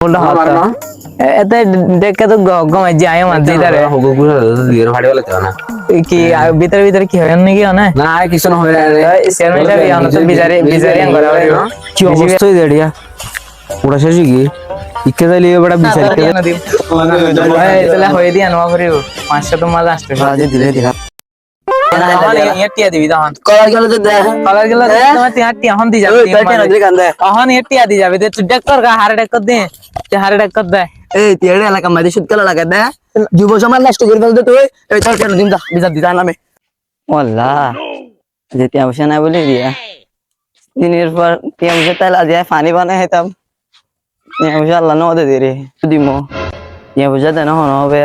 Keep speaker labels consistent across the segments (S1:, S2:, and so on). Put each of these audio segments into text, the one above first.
S1: বলটা হাত এতে দেখে তো গমাই যায় আমার দিদারে। কি আর ভিতরে ভিতরে কি হয় নাকি
S2: না কিছু না হয়
S1: চেয়ারম্যান সাহেব ইয়ানো তো বিজারে বিজারে আঙ্গরা
S2: কি অবস্থা হয়ে দাঁড়িয়া শেষ কি ইকে কে
S1: হয়ে দিয়া নোয়া তো মাঝে আসতে
S2: দিলে গেল
S1: গেলে যাবে।
S2: ওই তাই না দিলে কান্দে।
S1: তখন এটিয়া দি যাবে। তুই ডেক্টর গা হারে ডেক্টর দে তুই হারে ডেক্টর দে
S2: এই তিয়াড়ে এলাকা মাঝে সুদ কালা লাগা দে যুব সমাজ নষ্ট করে ফেলতে তুই এই চল কেন দিন দা বিচার দিতা নামে
S3: ওলা যে তিয়া পয়সা নাই বলে দিয়া দিনের পর তিয়া পয়সা তাহলে আজ পানি বানাই খাইতাম তিয়া পয়সা আল্লাহ নদে দিয়ে রে দিম তিয়া পয়সা দেন হন হবে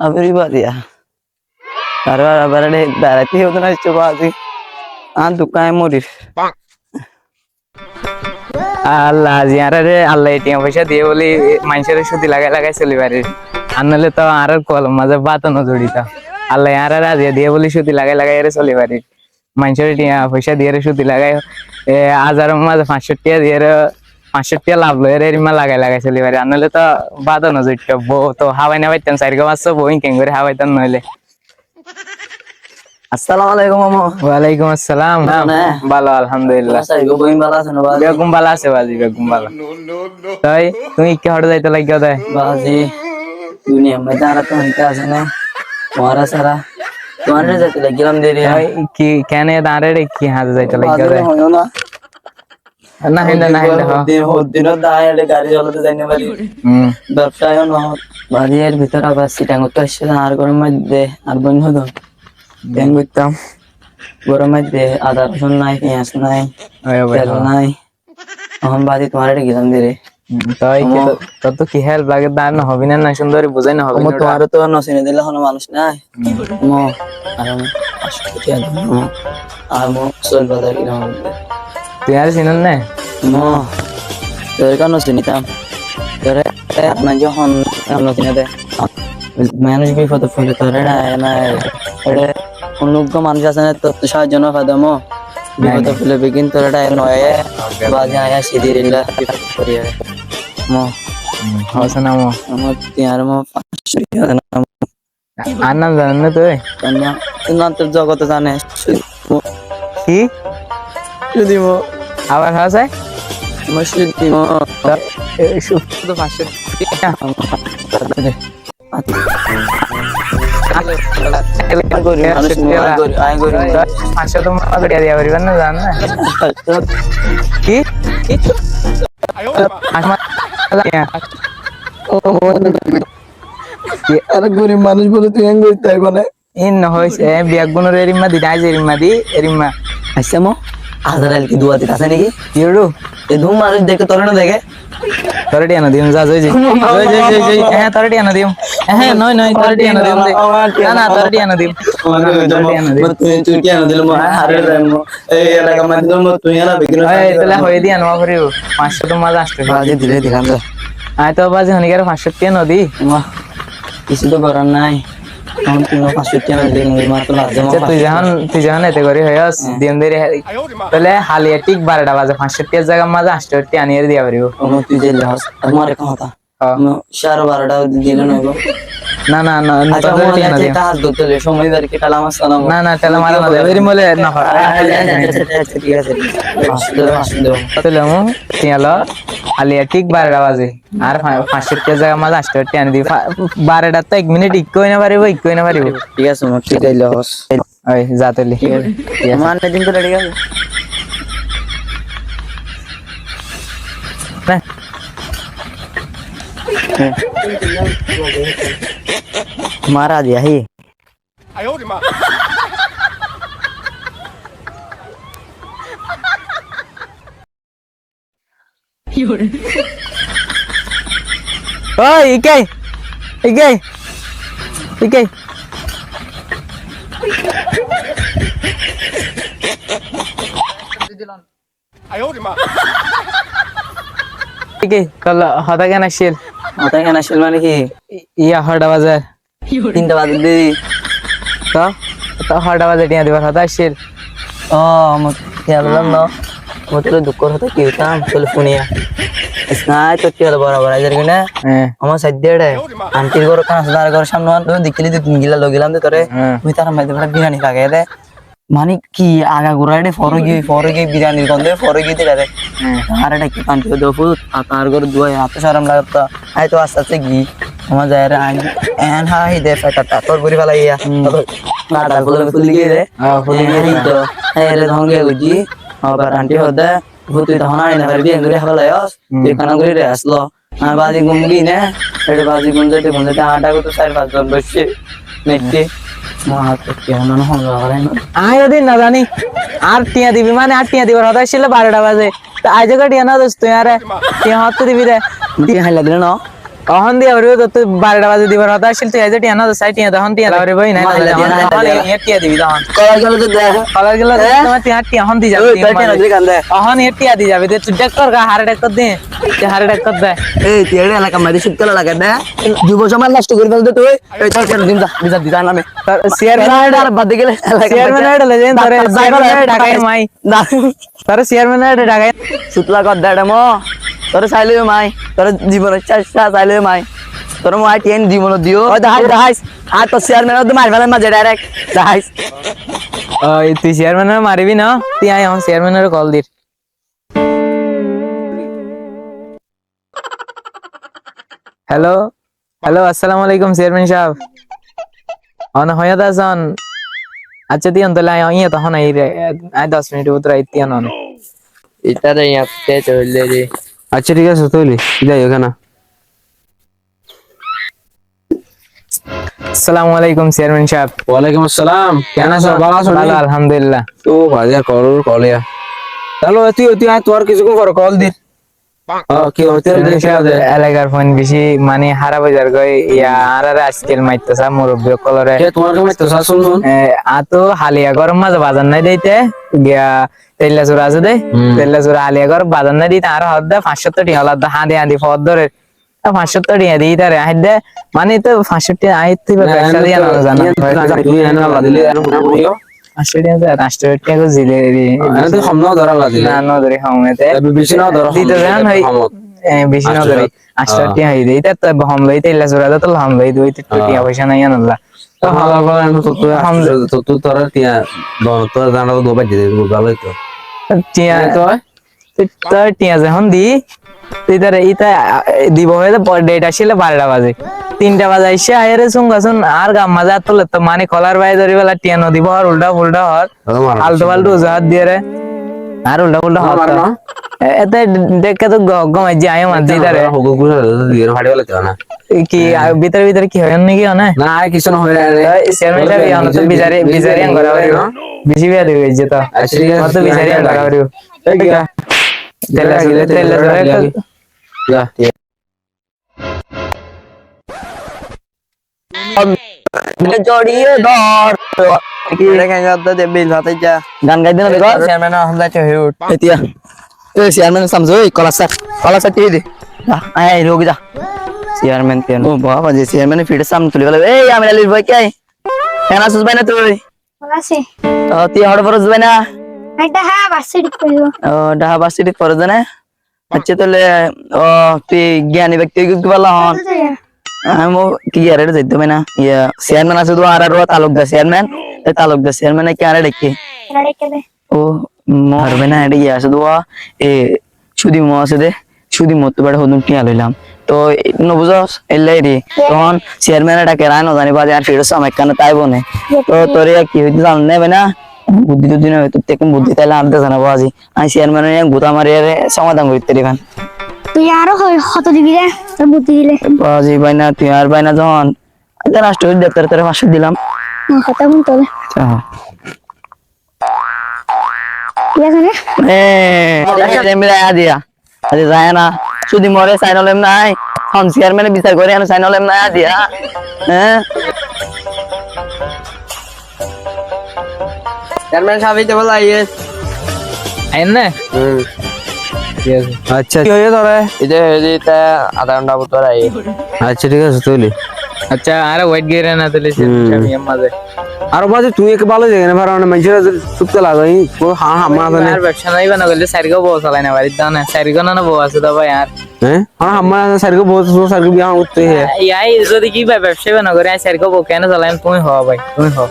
S3: আবরি বা দিয়া আর আবার বেড়াইতে হতো না চোখা আজি আর দোকানে মরিস
S1: আল্লাহ জিয়ারা রে, আল্লাহ এটিএম পয়সা দিয়ে বলি মানুষের সুদি লাগাই লাগাই চলি পারে আর নাহলে তো আর কলম মাঝে বাতনো জড়িত। আল্লাহ আর রাজি দিয়ে বলি সুদি লাগাই লাগাই এর চলি পারে মানুষের পয়সা দিয়ে রে সুদি লাগাই হাজার মাঝে পাঁচশো টিয়া দিয়ে রে পাঁচশো টিয়া লাভ লয় এর ইমা লাগাই লাগাই চলি পারে আর নাহলে তো বাতনো জড়িত, বউ তো হাওয়াই না পাইতাম চারিগো মাসও বই কেন করে হাওয়াইতাম নইলে
S3: আসসালামু আলাইকুম মামা।
S1: ওয়ালাইকুম আসসালাম। ভালো আলহামদুলিল্লাহ।
S3: সাইগো ভালো আছেন? বাজি
S1: বেগুম বালা আছে বাজি বেগুম বালা তাই তুমি কি হড় যাইতে
S3: বাজি দুনিয়া মে তারা তো হইতে আছে না? তোমারা সারা তোমারে যেতে লাগিলাম দেরি
S1: কি কেন দাঁড়ে রে কি যাইতে
S3: হয় না।
S1: না হিন্দা না হিন্দা
S3: গাড়ি চালাতে ভিতর আবার তো আসছে আর গরম মধ্যে আর বন্ধ তো। ব্যাং করতাম গরম মধ্যে আদা রসুন নাই পেঁয়াজ নাই তেল নাই এখন বাদি তোমার এটা গেলাম দিয়ে
S1: তাই তোর তো কি হেল্প লাগে? দাঁড় না হবি না না সুন্দরী বুঝাই না হবে
S3: তোমার তো নসিনে দিলে কোনো মানুষ নাই। মো আর আর মো চল বাজার কিলাম
S1: তুই আর চিনেন না?
S3: মো তোর কেন চিনিতাম তোরে আপনার যখন নসিনে দে। মানুষ বিপদ ফুলে তোরে না না এটা অনুজ্ঞ মানুষ আছে না তোর সাহায্য না ফাদা মো বিপদ ফুলে বিকিন তোর এটা নয়। বাজে আয়া সিধি রিলা বিপদ মো
S1: হসে
S3: আমার তিয়ার মো পাঁচশো
S1: আর নাম জানেন না তুই?
S3: না তোর জগতে জানে।
S1: কি?
S3: যদি মো
S1: আবার হসে
S3: মুসলিম মো
S1: তো পাঁচশো। টাকা। পাঁচশো তো করিয়া দিয়া পারিবেন না জান না কি
S3: আরে গরিব মানুষ বলে তুই হেঙ্গ করতে হবে না
S1: ইন হইছে বিয়াক এরিমা দি নাই এরিমা দি এরিমা
S3: আচ্ছা মো হাজার আলকি দুয়া দিতে আছে নাকি?
S1: ইউরু
S3: এ ধুম মানুষ দেখে তোর না দেখে?
S1: তরটি আনো দিম যা জয় জয় জয় জয় জয় জয় হ্যাঁ তরটি আনো দিম হ্যাঁ নয় নয় তরটি আনো দিম। না না তরটি আনো দিম
S3: তুই তুই কি দিল মো হারে মো এই এলাকা মধ্যে মো তুই না বিক্রি
S1: এই তাহলে হয়ে দি আনো করিব পাঁচশো তো মাঝে আসতে
S3: বাজে দিলে দেখান তো
S1: আয় তো বাজে হনিকার পাঁচশো টিয়া নদী
S3: কিছু তো করার নাই। তুই
S1: যখন তুই যখন এতে করি হইস দিন দেরি তাহলে হালিয়া ঠিক বারোটা বাজে পাঁচশো টিয়ার জায়গা মাঝে আটশো টিয়া নিয়ে দিয়া পারিব
S3: তুই আমার এখন কথা। সাড়ে বারোটা দিলে নইব
S1: না না না
S3: আচ্ছা মনে আমার সালাম।
S1: না না তাহলে মারা না দেবে বলে? না
S3: ঠিক আছে আসলে
S1: তাহলে মু তিয়ালো আলিয়া ঠিক বারোটা বাজে। আর পাঁচশো টিয়ার জায়গা মাঝে টিয়া আনি দিই বারোটা তো এক মিনিট ইকোই না পারিব ইকোই না পারিব।
S3: ঠিক আছে মো ঠিক আছে হস
S1: ওই যা তাহলে।
S3: আমার দিন তো ঠিক আছে
S1: না।
S3: मारा दिया ही?
S1: ओय इके इके कल शेल
S3: মাথা কেন আসল মানে কি?
S1: ইয়া হটা বাজার
S3: তিনটা বাজে দিদি
S1: তো? তো হটা বাজার টিয়া দিবার হতা আসছিল
S3: ও আমার খেয়াল না। মতো দুঃখ হতো কি হতাম চলে ফোনিয়া নাই তো কি হলো বরাবর? আইজার কিনা? আমার সাইড আন্টির ঘর আছে তার ঘরের সামনে তুমি দেখিলি তুই গিলা লগিলাম তো তোরে। তুই তার মাঝে বড় বিরিয়ানি লাগাই দে। মানে কি আগা ঘুরাই ফরে গিয়ে ফরে গিয়ে বিরিয়ানির গন্ধে ফরে গিয়ে দিলা আর এটা কি পান্তি দো ফুট আর তার ঘর দুয়াই হাতে সারাম লাগতো আই তো আস্তে আস্তে গি আমার যায় রে এন হাই দে ফেটা তারপর ঘুরি ফেলাই ইয়া। না ডাল ফুল ফুলি গিয়ে রে
S1: ফুলি গিয়ে
S3: এই তো। এই ধঙ্গে গুজি। আবার আন্টি হদে ভূতি তখন আইনা পারবি এঙ্গুরি আস তুই খানা করে রে আসলো। আর বাজি গুমগি না। এটা বাজি গুমজাতে গুমজাতে আটা কত চার পাঁচ জন বসছে। নেটে
S1: আয় না জানি। আর টিয়া দিবি মানে আর টিয়া দিবার কথা ছিল বারোটা বাজে। তো আজ টিয়া, না দোস্ত আরে, টিয়া হাত দিবি রে।
S3: টিয়া হাইলা দিলে না?
S1: অহন দিয়া হরিব তো তুই বারোটা বাজে দিবার কথা ছিল তুই আজ টিয়া না দোস্ত টিয়া তখন টিয়া দাও বই না
S3: না, মাইলা দিয়া।
S1: এর টিয়া দিবি তখন।
S3: কলা গেল তো দেখ
S1: কলার গেল তোমার টিয়া টিয়া হন দি যাবে অহন এর দি। যাবে তুই ডাক্তার গা হারে ডাক্তার দে হারে ডাক্তার দে।
S3: এই তুই এর এলাকা মাঝে শীতকাল লাগাই দে। যুব সমাজ নষ্ট করে ফেলতে তুই। এই চল কেন দিন দিন দিন নামে
S1: চেয়ারম্যান
S3: আর বাদ গেলে
S1: চেয়ারম্যান এটা লেজেন ধরে চেয়ারম্যান ঢাকায় মাই তোর চেয়ারম্যান এটা ঢাকায়
S3: সুতলা কর দেড় মো। তোর চাইলে মাই তোর জীবনের চেষ্টা চাইলে মাই। তোর মাই টেন জীবন দিও। দেখাই দেখাই আর তো চেয়ারম্যান তো মার ফেলেন মাঝে ডাইরেক্ট
S1: ওই তুই চেয়ারম্যানের মারিবি না? তুই আয় আমার চেয়ারম্যানের কল দির হ্যালো হ্যালো আসসালামু আলাইকুম চেয়ারম্যান সাহেব। অন হয়াত আছেন? আচ্ছা দিয়ন তাহলে আয় ইয়ে তখন আই রে আয় দশ মিনিট ভিতরে আই তিয়ান অন।
S2: এটা রে ইয়াতে চলে রে
S4: আচ্ছা ঠিক আছে তৈলি যাই ওখানে।
S1: আসসালামু আলাইকুম চেয়ারম্যান সাহেব।
S4: ওয়ালাইকুম আসসালাম। কেন আছো? ভালো আছো
S1: ভালো আলহামদুলিল্লাহ।
S4: তো বাজার কল কলিয়া চলো তুই তুই আয় তোর কিছুক্ষণ পর কল দিন
S1: এলাকার ফোন বেশি মানে হারা বাজার গই ইয়া আর আর মাইতেছা মুরব্বী কলরে
S4: তো
S1: আতো হালিয়া গরম মাঝে বাজার নাই দিতে গিয়া তেল্লা চোরা আছে দে। তেল্লা চোরা হালিয়া গরম বাজার নাই দিতে আর হদ দে পাঁচশো টিয়া হলাদ হাঁদি হাঁদি ফদ ধরে। পাঁচশো টিয়া দিই তারে আহ দে। মানে তো পাঁচশো টিয়া আহ তুই ব্যবসা দিয়া না। জানা টিয়া রাষ্ট্র টিয়া কো জিলে রে
S4: এনে তো সম্ন ধরা লাগিলে।
S1: না নদরে খাওয়াতে
S4: বেশি না ধরা
S1: দিতে জান হই বেশি হই দেই। লই তেল্লা চোরা তো হম লই দুই পয়সা নাই আনলা
S4: তো ভালো এনে তো তো তোর দন তোর জানা তো ভালোই তো।
S1: টিয়া
S4: তো
S1: তো টিয়া যখন দি ইতার ইতা দিব হয়ে তো ডেট আসলে বারোটা বাজে। তিনটা বাজে এসে আয়ের সঙ্গে শুন আর গাম মাজা তোলে তো মানে কলার বাই ধরি বেলা টিয়া নদী হর উল্টা ফুলটা হর। আলতু ফালতু জাহাত দিয়ে রে। আর উল্টা ফুলটা হর এতে দেখে তো গমাই যে আয় মাঝে তারে
S4: হগু গুলা দিয়ে ফাড়ি বলে তো না।
S1: কি আ- ভিতরে ভিতরে কি হয় নাকি না?
S4: না আর কিছু না হয়ে রে।
S1: সাহেব ইয়ান তো আন করা হইব বেশি বিয়া দেবে যে তো তো বিচারে আন করা হইব তেলা চুলে তেলা চুলে
S4: যা
S3: জড়িয়ে ধর দেখেন দে বিল হাতে যা গান গাই দিন
S2: চেয়ারম্যান হামলা চে হিউট
S3: এতিয়া এই চেয়ারম্যান সামজো এই কলা স্যার কলা স্যার টিয়ে দে আয় রোগ যা চেয়ারম্যান কেন ও বাবা যে চেয়ারম্যান তুলে গেল এই আমি আলির ভাই কে কেন আসুস ভাই না তুই
S5: আছে
S3: ও তুই হড় ভাই না
S5: এটা হ্যাঁ বাসে ঠিক করব
S3: ও ঢাকা ভার্সিটি ফরজ না? আচ্ছা তাহলে ও তুই জ্ঞানী ব্যক্তি কি বলা হন আমি কি আর এটা যাইতে না ইয়া চেয়ারম্যান আছে তো আর আর তালুকদার চেয়ারম্যান এই তালুকদার চেয়ারম্যান কি আর দেখি?
S5: এটা
S3: ও মারবে না এটা ইয়ে আছে দোয়া এ সুদি মো আছে দে সুদি মতো বেড়ে হদুন টিয়া লইলাম। তো নবুঝস এলাই রে তখন চেয়ারম্যান ডাকে রায় না জানি বাজে আর ফিরে সময় কেন তাই বনে। তো তোরে কি হইতে জান নেবে না বুদ্ধি টুদ্ধি নেবে তোর থেকে বুদ্ধি তাইলে আনতে জানাব আজি। আমি চেয়ারম্যানের গুতা মারি সমাধান করতে রে
S5: তুই আরও কত দিবি রে তোর বুদ্ধি দিলে।
S3: বাজি বাইনা তুই আর বাইনা যখন আচ্ছা তোরে দিলাম।
S5: কথা
S3: আচ্ছা না। শুধু মরে সাইন হলেম নাই। চেয়ারম্যানে বিচার করে সাইন হলেম না দিয়া। হ্যাঁ?
S2: চেয়ারম্যান সাহেব তো বলা ইয়ে
S1: আইন না?
S4: আচ্ছা কি হয়ে তোরে
S2: এটা এটা আধা ঘণ্টা ভিতর আই
S4: আচ্ছা ঠিক আছে তৈলি।
S1: আচ্ছা আরে ওয়েট গেরে না ইয়ার মাঝে।
S4: আর বাজে তুই এক ভালো জায়গা না ভাড়া মানুষের চুপতে লাগাই ও হা হাম্মা আছে না
S1: আর ব্যবসা নাই বানা করলে সারিগো বউ চালাই না বাড়ির দাও না। সারিগো না না বউ আছে তো ভাই আর।
S4: হ্যাঁ হ্যাঁ হাম্মা সারকে বহুত সারকে বিয়া করতে হে
S1: ইয়াই যদি কি ভাই ব্যবসা বানা করে সারিগো বউ কেন চালাই তুমি হও ভাই তুমি হও।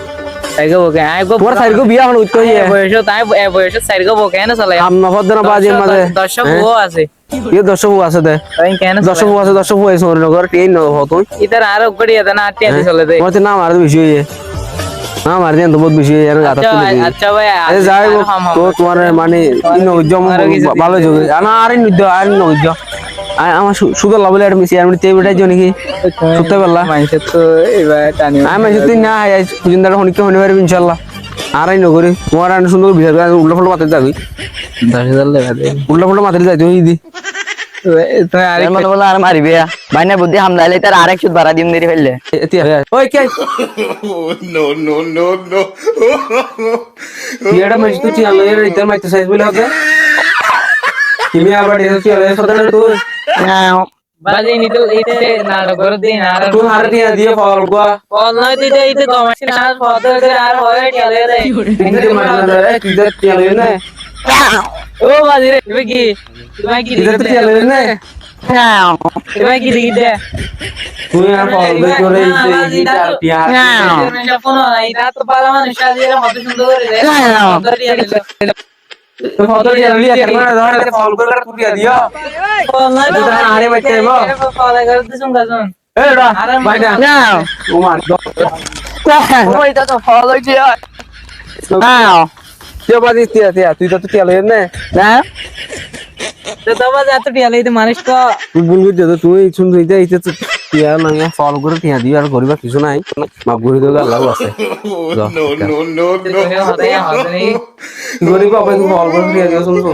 S1: সারিগো বউ আই গো
S4: তোমার সারকে বিয়া হন করতে হে
S1: বয়স তাই বয়স চালাই
S4: হাম্মা ফদ না বাজে মাঝে
S1: দর্শক বউ আছে।
S4: দর্শক আছে দে।
S1: তাই
S4: আছে দর্শক আছে সরিনগর ট্রেন ন হতো
S1: ইতার আর গড়ি এটা না আটি চলে
S4: বেশি হয়ে না মার দেন তো বহুত বেশি হয়ে আর
S1: আচ্ছা
S4: তুলে
S1: ভাই, আচ্ছা ভাই
S4: আরে যাই
S1: হাম হাম
S4: তো তোমার মানে ইনো জম ভালো যোগ না আর নিদ্য আর নজ্জ আমার সুদর লাভলে আর মিশি আর তে বেটাই জনি কি সুতে পারলা
S1: মানুষের তো এবার টানি
S4: আমি মাসে তুই না আই পুজিন দাঁড়া হনিকে হনি পারবি ইনশাআল্লাহ আর আই নগরি তোমার আর সুন্দর বিচার উল্টা ফুল্টা মাথায় যাবি।
S1: দশ হাজার লেখা দেয়
S4: উল্টা ফুল্টা মাথায় যাইতে হই দি।
S1: তুমি আর
S3: মনে বলে আর মারিবে বাইনা বুদ্ধি হামলাইলে তার আরেক সুদ ভাড়া দিম দেরি ফেললে
S4: এতিয়া ওই কে? নো নো নো নো এটা মাইছ তুই আলো এর ইতার মাইতে সাইজ বলে হবে। তুমি আবার এটা তুই আলো সদা তুই
S1: বাজে নি তো এইতে নাটক করে দিন আর
S4: তুই হার দিয়া দিয়ে ফল গো
S1: বল নয় তুই এইতে কমার্শিয়াল আর ফটো করে আর হয় টিয়ালে দেয়।
S4: তুই মাইনা তুই যা তুই না
S1: ও বাজে রে তুমি কি? তুমি কি
S4: তুই যা তুই না
S1: তুমি কি দেখি
S4: তুই আর ফল দে করে এইটা টিয়া
S1: ফোন এটা তো পালা মানুষ আজিয়ে মত সুন্দর করে দে ফটো টিয়ালে
S4: ফটো দিয়া লিয়া ক্যামেরা ধরে ফল করে তুই দিও।
S1: বল নয় তো
S4: এটা আরে বাচ্চা এবো।
S1: ফলো করে দিছুন গাজন
S4: এডা বাইনা তোমার
S3: এটা তো ফল হইছে
S4: তুই বাদি তিয়া তিয়া তুই তো তুই আলো না।
S3: না
S1: তো তো বাজে এত টিয়ালে মানুষ তো।
S4: তুই ভুল তুই শুন এইটা টিয়া না ফল করে টিয়া দিও আর করিবা কিছু নাই। মাপ ঘুরে দেবে আল্লাহ আছে। কি করিব আপনি ফল করে টিয়া দিও শুনছো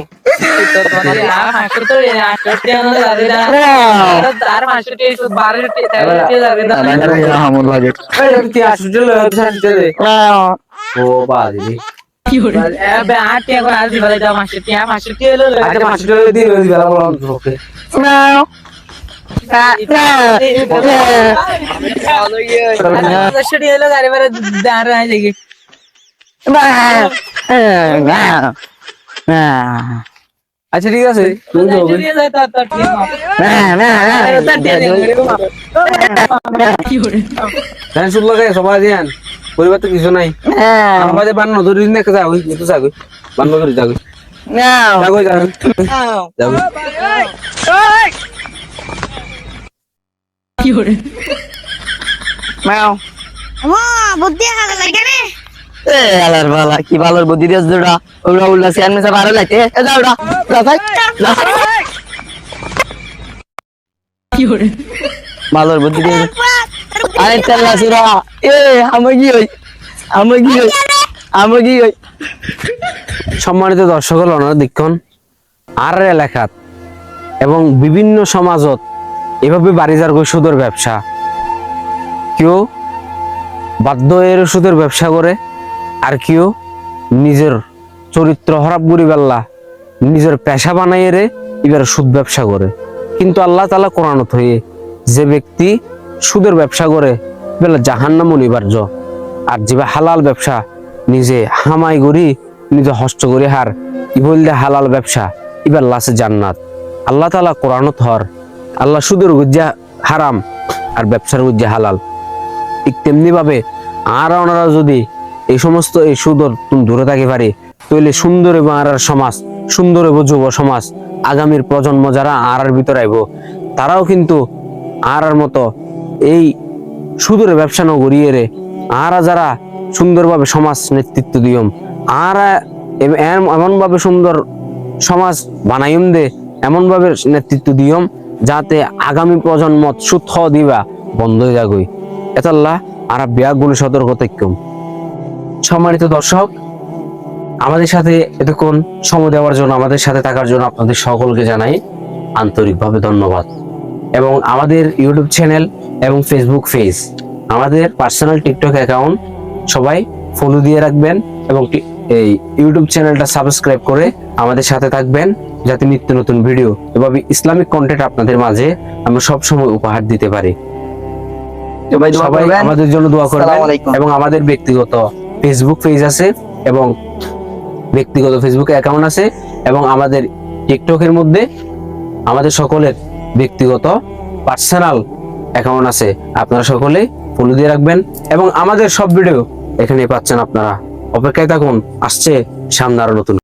S4: ও বাদি
S1: এবে করে দাও হাসতে টিয়ালে
S4: আচ্ছা মাসটা দিন ওই বেলা ওকে আচ্ছা ঠিক আছে। সবাই দিয়ান। পরিবার তো কিছু নাই। আমার বাজে বান্ন ধরি না যাও একটু যাগো বান্ন ধরি যাগো যাগো যাগো যাগো
S5: বুদ্ধি হাতে লাগে রে
S3: আলার বালা কি ভালোর বুদ্ধি দিয়েছ দুটা ওরা উল্লা সিয়ান মেসা ভালো লাগছে এ যাও বুদ্ধি আরে সুরা কি হই? আমার হই? আমার হই?
S4: সম্মানিত দর্শক অনার দীক্ষণ। আর এলাকাত এবং বিভিন্ন সমাজত এভাবে বাড়িজার গো সুদের ব্যবসা? কেউ বাধ্য এর সুদের ব্যবসা করে, আর কেউ নিজের চরিত্র হরাপ করি বেল্লা, নিজের পেশা বানাই রে এবার সুদ ব্যবসা করে। কিন্তু আল্লাহ তালা কোরআনত হয়ে যে ব্যক্তি সুদের ব্যবসা করে, বেলা জাহান্নাম অনিবার্য। আর যেবা হালাল ব্যবসা, নিজে হামাই করি নিজে হস্ত করি হার ই বললে হালাল ব্যবসা, এবার লাসে জান্নাত। আল্লাহ তালা কোরআনত হর আল্লাহ সুদের গুজ্জা হারাম আর ব্যবসার গুজ্জা হালাল। ঠিক তেমনি ভাবে আর ওনারা যদি এই সমস্ত এই সুদর দূরে থাকি পারে, তাহলে সুন্দর এবং আর সমাজ, সুন্দর এবং যুব সমাজ আগামীর প্রজন্ম যারা আর আর ভিতরে আইব, তারাও কিন্তু আর আর মতো এই সুদূরে ব্যবসা নগরিয়ে রে। আর যারা সুন্দরভাবে সমাজ নেতৃত্ব দিয়ম, আর এমন ভাবে সুন্দর সমাজ বানাইম দে এমন ভাবে নেতৃত্ব দিয়ম যাতে আগামী প্রজন্ম সুথ দিবা। বন্ধ হয়ে যাগই এতাল্লাহ আর বিয়া গুলি সতর্ক থাকম সম্মানিত দর্শক, আমাদের সাথে এতক্ষণ সময় দেওয়ার জন্য, আমাদের সাথে থাকার জন্য আপনাদের সকলকে জানাই আন্তরিকভাবে ধন্যবাদ। এবং আমাদের ইউটিউব চ্যানেল এবং ফেসবুক পেজ, আমাদের পার্সোনাল টিকটক অ্যাকাউন্ট সবাই ফলো দিয়ে রাখবেন এবং এই ইউটিউব চ্যানেলটা সাবস্ক্রাইব করে আমাদের সাথে থাকবেন যাতে নিত্য নতুন ভিডিও এভাবে ইসলামিক কন্টেন্ট আপনাদের মাঝে আমরা সবসময় উপহার দিতে পারি।
S2: সবাই।
S4: আমাদের জন্য দোয়া করবেন এবং আমাদের ব্যক্তিগত ফেসবুক পেজ আছে এবং ব্যক্তিগত ফেসবুক অ্যাকাউন্ট আছে এবং আমাদের টিকটকের মধ্যে আমাদের সকলের ব্যক্তিগত পার্সোনাল অ্যাকাউন্ট আছে। আপনারা সকলে ফলো দিয়ে রাখবেন এবং আমাদের সব ভিডিও এখানে পাচ্ছেন আপনারা। অপেক্ষায় থাকুন আসছে সামনে আরও নতুন